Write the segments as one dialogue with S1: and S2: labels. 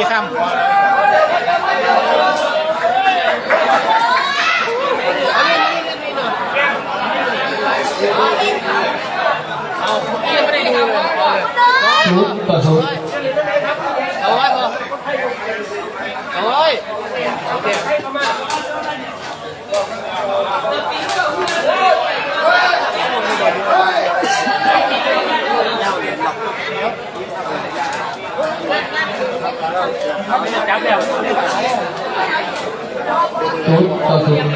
S1: มีคำเอาไม่ได้ดูเลย
S2: ศูนย์ต่อศูน
S1: เอาไว้พอเอาไว้โอเค
S2: ศูนย์ต่อศูนย์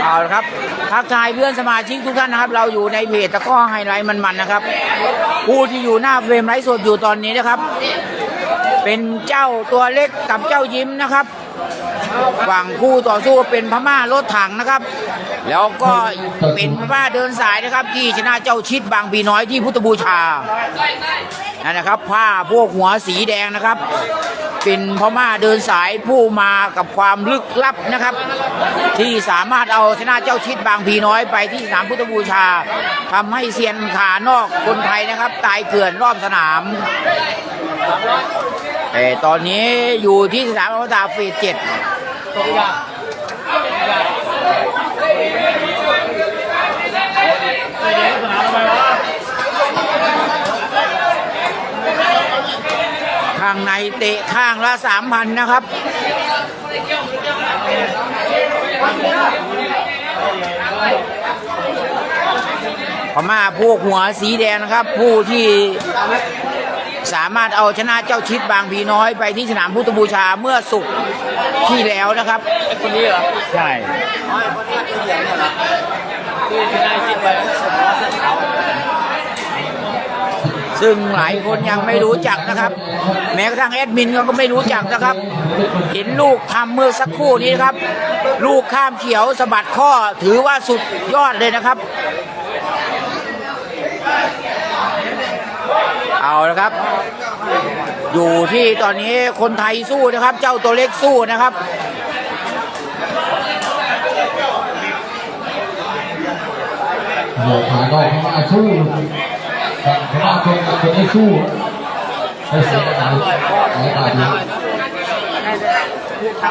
S3: เอาละครับทักทายเพื่อนสมาชิกทุกท่านนะครับ เราอยู่ในเพจตะกร้อไฮไลท์มันๆนะครับผู้ที่อยู่หน้าเฟรมไลฟ์สดอยู่ตอนนี้นะครับ เป็นเจ้าตัวเล็กกับเจ้ายิ้มนะครับฝั่งคู่ต่อสู้เป็นพม่ารถถังนะครับ แล้วก็เป็นพม่าเดินสายนะครับ ที่ชนะเจ้าชิดบางปีน้อยที่พุทธบูชานั่นนะครับ ผ้าพวกหัวสีแดงนะครับ เป็นพม่าเดินสายผู้มากับความลึกลับนะครับ ที่สามารถเอาชนะเจ้าชิดบางพีน้อยไปที่สนามพุทธบูชาทำให้เซียนขานอกคนไทยนะครับ ตายเกลื่อนรอบสนาม แต่ตอนนี้อยู่ที่สนามอมตะเฟสเจ็ด
S1: ทำไมวะ
S3: ข้างในเตะข้างละสามพันนะครับพม่าพวกหัวสีแดงนะครับ ผู้ที่ สามารถเอาชนะเจ้าชิดบางพีน้อยไปที่สนามพุทธบูชาเมื่อสุกร์ที่แล้วนะครับ
S1: ไอ้คนนี้เหรอ
S3: ใช่
S1: ที่ชนะคิดไปสมอเส้นขาว
S3: ซึ่งหลายคนยังไม่รู้จักนะครับ แม้กระทั่งแอดมินก็ไม่รู้จักนะครับ เห็นลูกทำเมื่อสักครู่นี้นะครับ ลูกข้ามเขียวสะบัดข้อถือว่าสุดยอดเลยนะครับ เอาละครับ อยู่ที่ตอนนี้คนไทยสู้นะครับ เจ้าตัวเล็กสู้นะครับ
S2: เดี๋ยวขาก็พม่าสู้ฝั่งพม่าคนคนไม่สู้ให้เสียหายหายตาดี
S3: ถ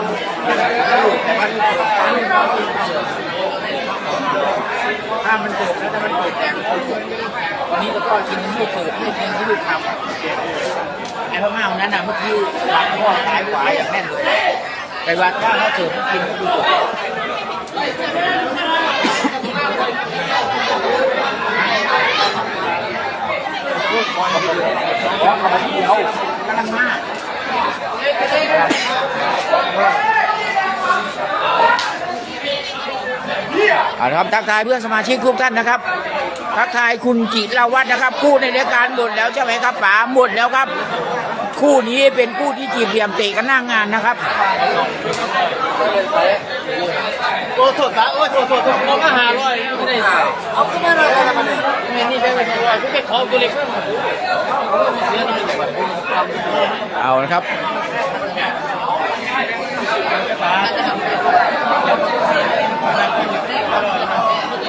S3: ้ามันเกิดแล้วถ้ามันเกิดแดง วันนี้ตะก้อกินลูกเปิดให้กินลูกทำไอ้พม่าคนนั้นน่ะเมื่อกี้หลังข้อซ้ายขวาอย่างแน่นเลยไปวัดว่าเขาเสิร์ฟกินดูกแล้วเขาไปที่เขากำลังมาเอาละครับทักทายเพื่อนสมาชิกทุกท่านนะครับ ทักทายคุณจิรวัฒน์นะครับ คู่ในรายการหมดแล้วใช่ไหมครับป๋าหมดแล้วครับ คู่นี้เป็นคู่ที่จีบเหลี่ยมเตะกันหน้างานนะครับ
S1: โอ้โทษนะโอ้โทษโทษโทษเอามาหาร้อยไม่ได้เอาขึ้นมาเลยทำไมเนี่นี่เป็นไปร้อยพี่ไปขอตัวเล็กเพิ่มมาเสีย
S3: เอาละครับ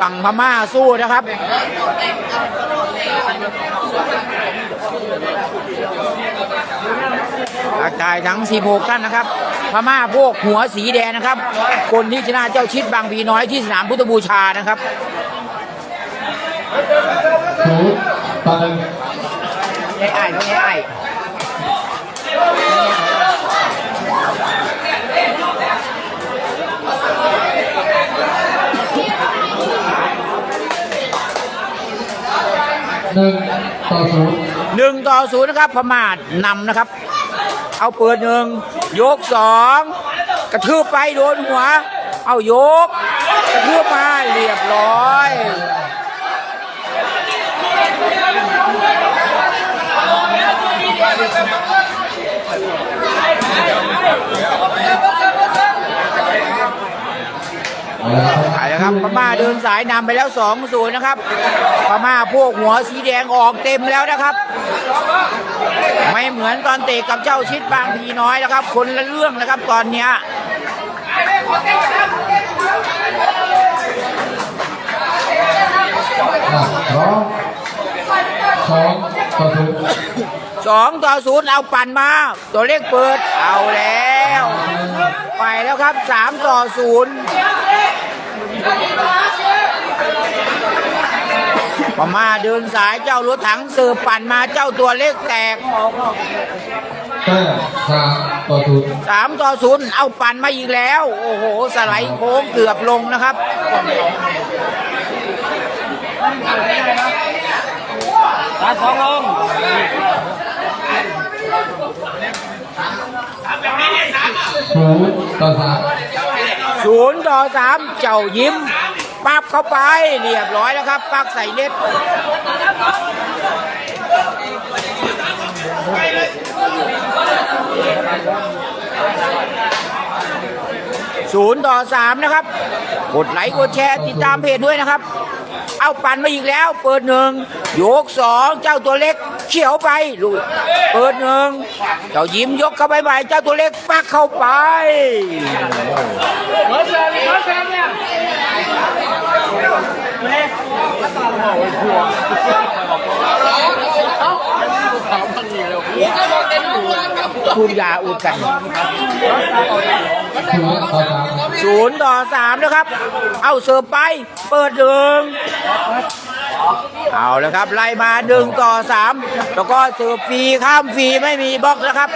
S3: ฝั่งพม่าสู้นะครับ ทักทายทั้ง 16 ท่านนะครับ พม่าพวกหัวสีแดงนะครับ คนที่ชนะเจ้าชิดบางพีน้อยที่สนามพุทธบูชานะครับ
S2: ศูนย์ต่อหนึ่ง
S3: ไอ้ไอ้ไอ้
S2: หนึ่งต่อศูนย์
S3: หนึ่งต่อศูนย์นะครับพม่านำนะครับ เอาเปิดหนึ่งยกสองกระทืบไปโดนหัว เอายก กระทืบมาเรียบร้อย
S2: เอาละครับ
S3: ไปแล้วครับพม่าเดินสายนำไปแล้ว2 0นะครับพม่าพวกหัวสีแดงออกเต็มแล้วนะครับ ไม่เหมือนตอนเตะกับเจ้าชิดบางพีน้อยนะครับ คนละเรื่องนะครับตอนเนี้ย
S2: อะพร้อมสองต่อศูนย์
S3: สองต่อศูนย์เอาปั่นมา ตัวเลขเปิดเอาแล้ว ไปแล้วครับสามต่อศูนย์ พม่าเดินสายเจ้ารถถังเสือปั่นมาเจ้าตัวเลขแตก
S2: แต้มสามต่อศูนย์
S3: สามต่อศูนย์เอาปั่นมาอีกแล้ว โอ้โห สไลด์โค้งเกือบลงนะครับ
S1: ตาสองลง
S2: ศูนย์ต่อสาม
S3: ศูนย์ต่อสามเจ้ายิ้มปับเข้าไปเรียบร้อยแล้วครับ ปักใส่เน็ตศูนย์ต่อสามนะครับ กดไลค์กดแชร์ติดตามเพจด้วยนะครับ เอาปั่นมาอีกแล้ว เปิดหนึ่งยกสองเจ้าตัวเล็กเขียวไปลุยเปิดหนึ่งเจ้ายิ้มยกเข้าไปใหม่เจ้าตัวเล็กปักเข้าไป
S1: เฮ้ยเซฟเฮ้ยเซฟเนี่ย
S3: คูณยาอุดกัน
S2: ศูนย์ต่อสาม
S3: ศูนย์ต่อสามนะครับ เอาเสิร์ฟไป เปิดหนึ่งเอาแล้วครับ ไล่มาหนึ่งต่อสามแล้วก็เสิร์ฟฟรีข้ามฟรีไม่มีบล็อกนะครับ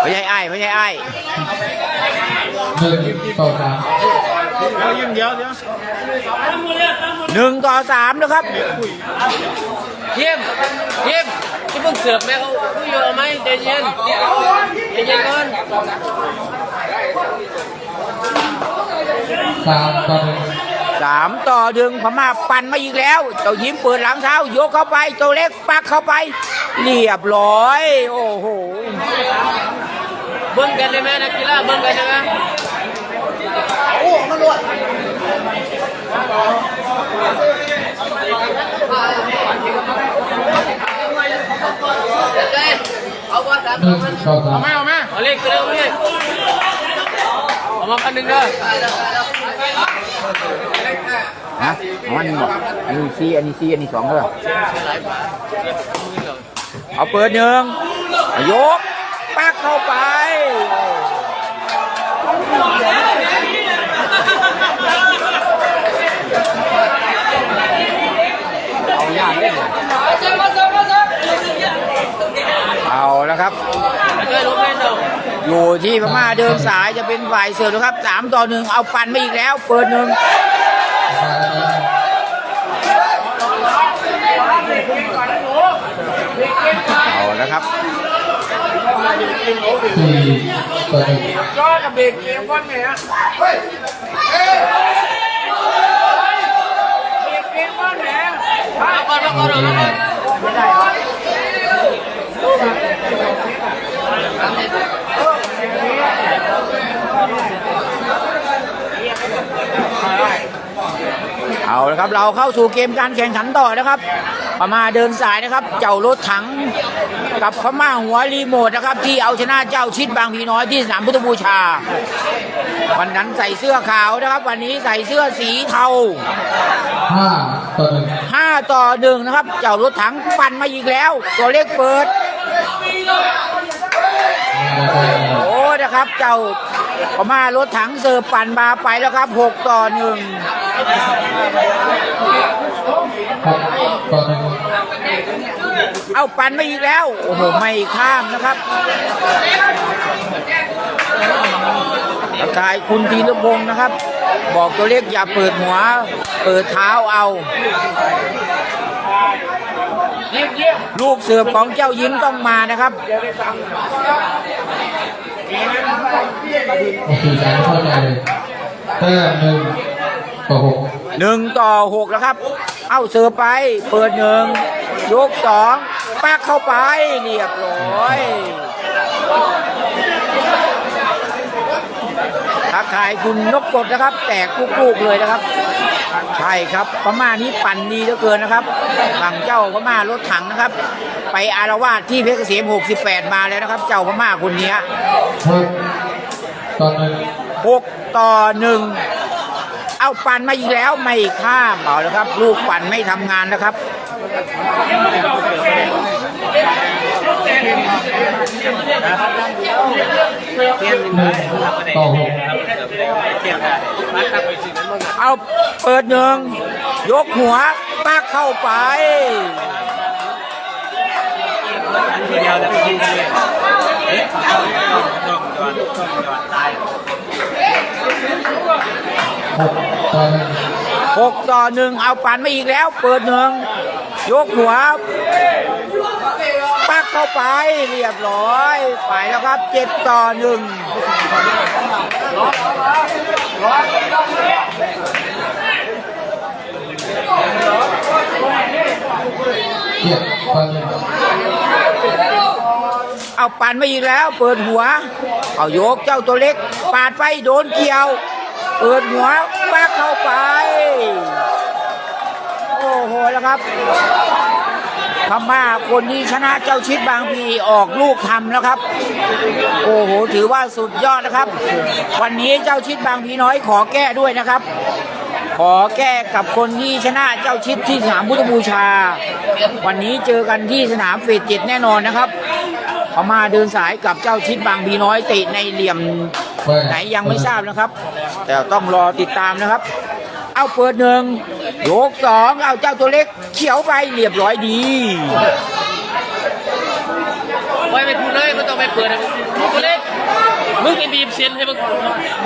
S3: ไม่ใช่ไอ้ายไม่ใช่ไอ้าย
S2: หนึ่งต่อสาม
S1: เดี๋ยวเดี๋ยว
S3: หนึ่งต่อสามนะครับ
S1: เยี่ยมเยี่ยมที่เพิ่งเสือกแม่เขาผู้อยู่เอาไหมใจเย็นใจเย็นก่อน
S2: สามต่อหนึ่ง
S3: สามต่อหนึ่งพม่าปั่นมาอีกแล้ว เจ้ายิ้มเปิดหลังเท้า ยกเข้าไปเจ้าเล็กปักเข้าไป เรียบร้อย โอ้โห
S1: เบิ้งกันเลยไหมนักกีฬาเบิ้งกันเลยไหม
S2: ต่อสาม
S1: เอามาเอาเลขเร็วเลยเอามาพันหนึ่งเด้อ
S3: ฮะเอาออันนี้บอกอันนี้ซีอันนี้ซีอันนี้สองเด้อเอาเปิดหนึ่งยกปักเข้าไป
S1: เอายากเลย
S3: เอาแล้วครับ
S1: ช่วยลบเล่นเด้อ
S3: อยู่ที่พม่าเดินสายจะเป็นฝ่ายเสิร์ฟนะครับสามต่อหนึ่งเอาปั่นมาอีกแล้ว เปิดหนึ่งเอาแล้วครับ
S2: สี่ต่อหนึ่ง
S1: ก็กับเบรกเกมก้อนไงฮะเบรกเกมก้อนแหนมาก่อนมาก่อนมาก่อน
S3: เอาละครับเราเข้าสู่เกมการแข่งขันต่อนะครับพม่าเดินสายนะครับ เจ้ารถถังกับพม่าหัวรีโมทนะครับ ที่เอาชนะเจ้าชิดบางพีน้อยที่สนามพุทธบูชา วันนั้นใส่เสื้อขาวนะครับ วันนี้ใส่เสื้อสีเทา
S2: ห้าต่อหนึ่ง
S3: ห้าต่อหนึ่งนะครับ เจ้ารถถังปั่นมาอีกแล้ว ตัวเลขเปิดโอ้นะครับ เจ้าพม่ารถถังเสิร์ฟปั่นมาไปแล้วครับหกต่อหนึ่ง
S2: หกต่อหนึ่ง
S3: เอาปันมาอีกแล้ว โอ้โห ไม่ข้ามนะครับทักายคุณธีรพงศ์นะครับ บอกตัวเลขอย่าเปิดหัว เปิดเท้าเอา ลูกเสือบของเจ้ายิ้มต้องมานะครับ
S2: โอเคสามเข้าใจเลยแต้มหนึ่ง ต่อหก
S3: หนึ่งต่อหกแล้วครับ เอาเสือไป เปิดหนึ่งยกสองปักเข้าไปเรียบร้อยทักทายคุณนกกดนะครับ แตกลูกๆเลยนะครับ ใช่ครับพม่านี้ปั่นดีเหลือเกินนะครับฝั่งเจ้าพม่ารถถังนะครับ ไปอารวาสที่เพชรเกษม68 มาแล้วนะครับ เจ้าพม่าคนเนี้ย
S2: หกต่อหนึ่ง
S3: หกต่อหนึ่ง เอาปั่นมาอีกแล้วไม่ข้ามเอาแล้วครับ ลูกปั่นไม่ทำงานนะครับเอาเปิดหนึ่งยกหัวปักเข้าไป
S2: หกต่อหนึ่ง
S3: หกต่อหนึ่งเอาปั่นมาอีกแล้ว เปิดหนึ่งยกหัวปักเข้าไปเรียบร้อย ไปแล้วครับเจ็ดต่อหนึ่ง
S2: เอหนึ่ง
S3: เอาปั่นมาอีกแล้ว เปิดหัว เอายกเจ้าตัวเล็ก ปาดไปโดนเกี่ยว เปิดหัวปักเข้าไป โอ้โหแล้วครับพม่าคนที่ชนะเจ้าชิดบางพีออกลูกทำแล้วครับ โอ้โห ถือว่าสุดยอดนะครับ วันนี้เจ้าชิดบางพีน้อยขอแก้ด้วยนะครับ ขอแก้กับคนที่ชนะเจ้าชิดที่สนามพุทธบูชา วันนี้เจอกันที่สนามเฟสเจ็ดแน่นอนนะครับพม่าเดินสายกับเจ้าชิดบางพีน้อยติในเหลี่ยม ไหนยังไม่ทราบนะครับ แต่ต้องรอติดตามนะครับ เอาเปิดหนึ่งโยกสองเอาเจ้าตัวเล็กเขียวไปเรียบร้อยดี
S1: ไว้ไปพูดเลยไม่ต้องไปเปิดนะตัวเล็กมึงไปบีบเสียนให้มึง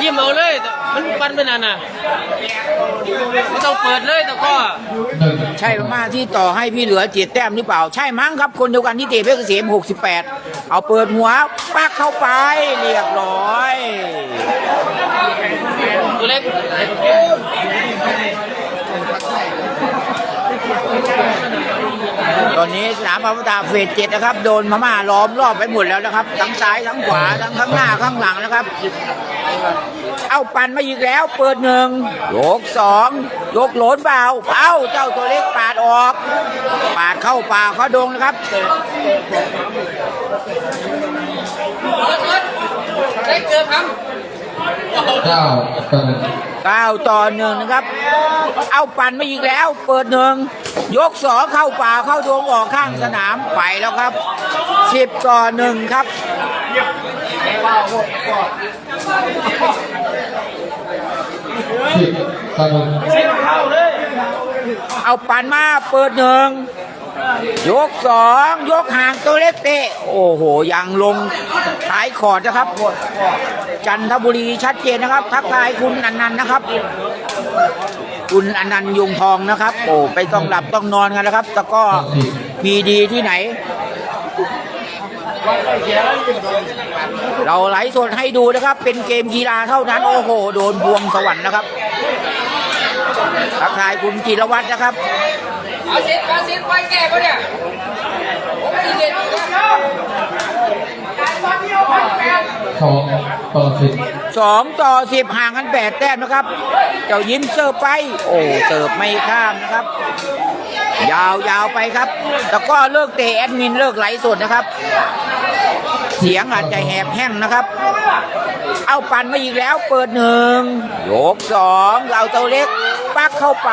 S1: ยิ้มเอาเลยแต่มันปันไปนานน่ะ ไม่ต้องเปิดเลยแต่ก็
S2: หนึ่ง
S3: ใช่มากที่ต่อให้พี่เหลือเจ็ดแต้มหรือเปล่า ใช่มั้งครับคนเดียวกันที่เตะเพชรเกษม68 เอาเปิดหัวปักเข้าไปเรียบร้อย
S1: ตัวเล็ก
S3: ตอนนี้สนามอมตะเฟสเจ็ดนะครับ โดนพม่าล้อมรอบไปหมดแล้วนะครับ ทั้งซ้ายทั้งขวาทั้งข้างหน้าข้างหลังนะครับ เอาปั่นมาอีกแล้ว เปิดหนึ่งยกสองยกโหลนเปล่าเอ้าเจ้าตัวเล็กปาดออก ปาดเข้าป่าเขาดงนะครับ
S1: เล็กเจอท
S2: เก้าต่อหนึ่ง
S3: เก้าต่อหนึ่งนะครับ เอาปั่นมาอีกแล้ว เปิดหนึ่งยกสองเข้าป่าเข้าดงออกข้างสนามไปแล้วครับสิบต่อหนึ่งครับ
S2: สิบต่อหนึ่ง
S3: เอาปันมาเปิดหนึ่งยกสองยกห่างตัวเล็กเตะ โอ้โหยังลงท้ายขอดนะครับ จันทบุรีชัดเจนนะครับ ทักทายคุณอนันต์นะครับ คุณอนันต์ยุงทองนะครับ โอ้ไปต้องหลับต้องนอนกันนะครับ แต่ก็พีดีที่ไหน เราไลฟ์สดให้ดูนะครับ เป็นเกมกีฬาเท่านั้น โอ้โห โดนบวงสวรรค์นะครับทักทายคุณจิรวัตรนะครับำ
S1: เอาเซ็ตเอาเซ็ตไปแก่ปะเนี่ยผมสีเด็ด
S2: สองต่อสิบ
S3: สองต่อสิบห่างกันแปดแต้มนะครับ เจ้ายิ้มเสิร์ฟไป โอ้เสิร์ฟไม่ข้ามนะครับ ยาวยาวไปครับ แต่ก็เลิกเตะแอดมินเลิกไหลฟ์สดนะครับ เสียงอาจจะแหบแห้งนะครับ เอาปั่นมาอีกแล้วเปิดหนึ่งยกสองเอาเตาเล็ก ปักเข้าไป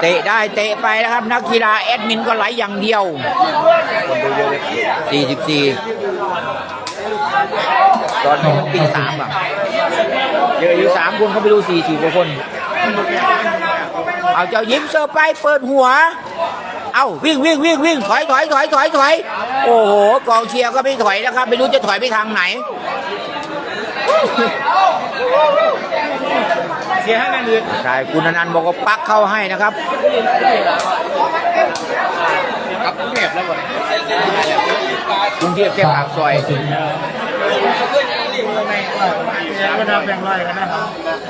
S3: เตะได้เตะไปนะครับ นักกีฬาแอดมินก็ไหลอย่างเดียว 44 ตอนนี้มันตีสามอะเยอะอยู่สามคนเขาไปดูสี่สี่กว่าคน เอาเจ้ายิ้มเซอร์ไปเปิดหัว เอาวิ่งวิ่งวิ่งวิ่งถอยถอยถอยถอยถอยโอ้โหกองเชียร์ก็ไม่ถอยนะครับ ไม่รู้จะถอยไปทางไหน
S1: เสียให้แม่เลือด
S3: ใช่คุณอนันต์บอกว่าปักเข้าให้นะครับ
S1: กับกรุงเทพแล้วก่อน
S3: กรุงเทพแค่ปากซอย
S2: สิบ
S1: ก็นับแบ่งร้อยกันนะ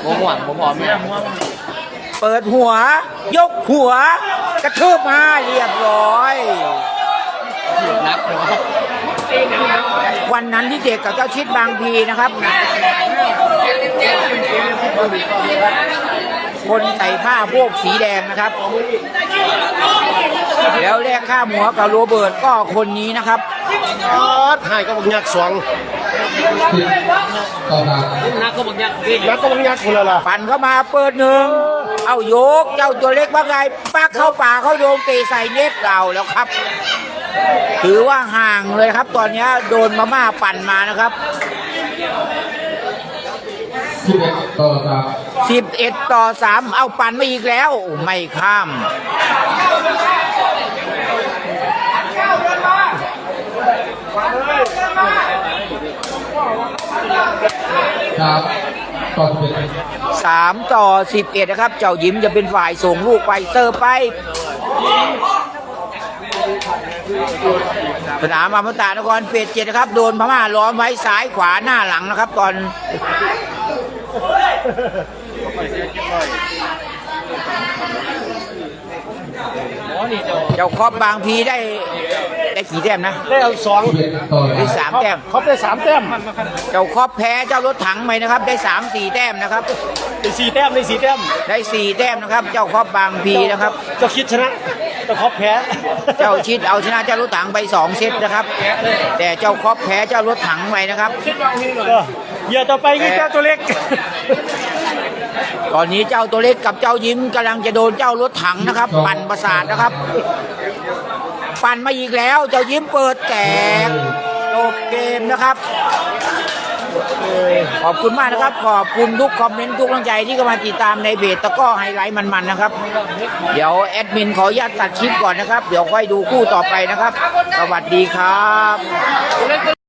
S1: ผมหวังผมหอมเนี่ยหัว
S3: เปิดหัว ยกหัว กระทืบมาเรียบร้อย
S1: นัก
S3: วันนั้นที่เด็กกับเจ้าชิดบางพีนะครับ คนใส่ผ้าพวกสีแดงนะครับ แล้วแลกข้าหมัวกับโรเบิร์ตก็คนนี้นะครับ
S4: หายก็บักยักษ์สอง
S2: ต่อสาม
S1: นักก็บอกยักษ์พี่
S4: แล้วก็บักยักษ์คนละล่ะ
S3: ปั่นเข้ามาเปิดหนึ่งเอาโยกเจ้าตัวเล็กบ้าไงปักเข้าป่าเข้าโดมเตะใส่เน็ตเราแล้วครับ ถือว่าห่างเลยครับ ตอนนี้โดนมาม่าปั่นมานะครับ
S2: สิบเอ็ดต่อสาม
S3: เอาปั่นมาอีกแล้ว ไม่ข้าม
S2: สามต่อสิบเอ็ด
S3: 3ต่อ11นะครับ เจ้ายิ้มจะเป็นฝ่ายส่งลูกไปเซิร์ไป สนามอมตะนครเฟสเจ็ดนะครับ โดนพม่าล้อมไว้ซ้ายขวาหน้าหลังนะครับ ตอนเจ้าครอบบางพีได้ กี่แต้มนะ
S4: ได้เอาสอง
S2: สิบเอ็ดต่อ
S3: ได้
S2: สาม
S3: สามแต้ม
S4: เขาได้สามแต้ม
S3: เจ้าครอบแพ้เจ้ารถถังไปนะครับ ได้สามสี่แต้มนะครับ
S4: ได้สี่แต้มได้สี่แต้ม
S3: ได้สี่แต้มนะครับ เจ้าครอบบางพีนะครับ
S4: เจ้าคิดชนะเจ้าครอบแพ้
S3: เจ้าชิดเอาชนะเจ้ารถถังไปสองเซตนะครับ แต่เจ้าครอบแพ้เจ้ารถถังไปนะครับ
S4: เอออย่าต่อไปงี้เจ้าตัวเล็ก
S3: ตอนนี้เจ้าตัวเล็กกับเจ้ายิ้มกำลังจะโดนเจ้ารถถังนะครับ ปั่นประสาทนะครับ ฟันมาอีกแล้ว เจ้ายิ้มเปิดแตกจบเกมนะครับ ขอบคุณมากนะครับ ขอบคุณทุกคอมเมนต์ทุกกำลังใจที่เข้ามาติดตามในเพจตะก้อไฮไลท์มันๆนะครับ เดี๋ยวแอดมินขออนุญาตตัดคลิปก่อนนะครับ เดี๋ยวค่อยดูคู่ต่อไปนะครับ สวัสดีครับ